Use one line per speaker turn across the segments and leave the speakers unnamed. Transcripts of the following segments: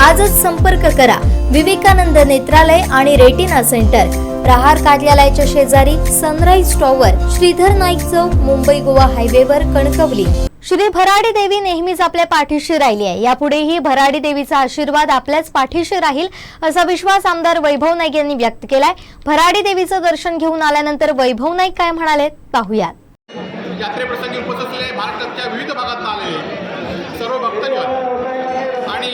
आजच संपर्क करा. विवेकानंद नेत्रालय आणि रेटिना सेंटर. प्रहार कार्यालयाच्या शेजारी सनराईज टॉवर श्रीधर नाईक चौक मुंबई गोवा हायवेवर कणकवली. श्री भराडी देवी नेहमीच आपल्या पाठीशी राहिली आहे. यापुढेही भराडी देवीचा आशीर्वाद आपल्याच पाठीशी राहील असा विश्वास आमदार वैभव नाईक यांनी व्यक्त केलाय. भराडी देवीचं दर्शन घेऊन आल्यानंतर वैभव नाईक काय म्हणाले पाहूयात.
यात्रेप्रसंगी उपस्थित असलेले महाराष्ट्राच्या विविध भागातून आलेले सर्व भक्तजन आणि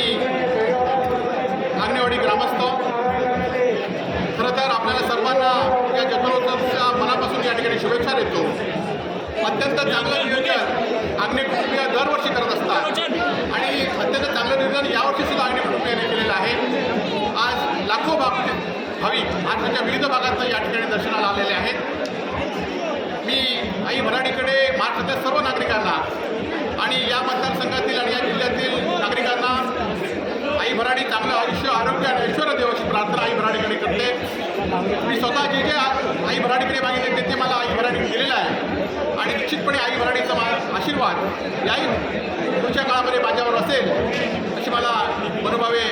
आंगणेवाडी ग्रामस्थ खरं तर आपल्याला सर्वांना या जत्रोत्सवाच्या मनापासून या ठिकाणी शुभेच्छा देतो अत्यंत चांगलं नियोजन आग्ने कुटुंबीय दरवर्षी करत असतात आणि अत्यंत चांगलं नियोजन यावर्षी सुद्धा आग्ने कुटुंबियाने केलेलं आहे. आज लाखो भाग भाविक आजच्या विविध भागातून या ठिकाणी दर्शनाला आलेले आहेत. मी आई मराठीकडे महाराष्ट्रातल्या सर्व नागरिकांना आणि या मतदारसंघातील आणि या जिल्ह्यातील नागरिकांना आई भराडी चांगलं आयुष्य आरोग्य आणि ऐश्वर्य देव अशी प्रार्थना आई भराडीकडे करते मी स्वतः जे जे आ- आई भराडीकडे मागितले ते ते मला आई भराडीने दिलेलं आहे आणि निश्चितपणे आई भराडीचा मा- आशीर्वाद याही पुढच्या काळामध्ये माझ्यावर असेल अशी मला मनोभावे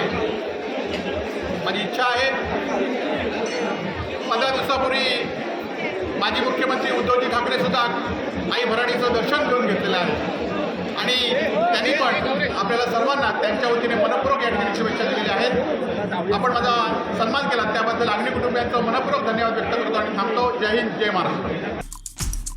माझी इच्छा आहे. पंधरा दिवसापूर्वी माजी मुख्यमंत्री उद्धवजी ठाकरे सुद्धा आई भराडीचं दर्शन घेऊन घेतलेलं आहे. आणि त्यांनी पण आपल्याला सर्वांना त्यांच्या वतीने मनपूर्वक या ठिकाणी शुभेच्छा दिलेल्या आहेत. आपण माझा सन्मान केला त्याबद्दल अग्नि कुटुंबियांचं मनपूर्वक धन्यवाद व्यक्त करतो आणि थांबतो. जय हिंद जय महाराष्ट्र.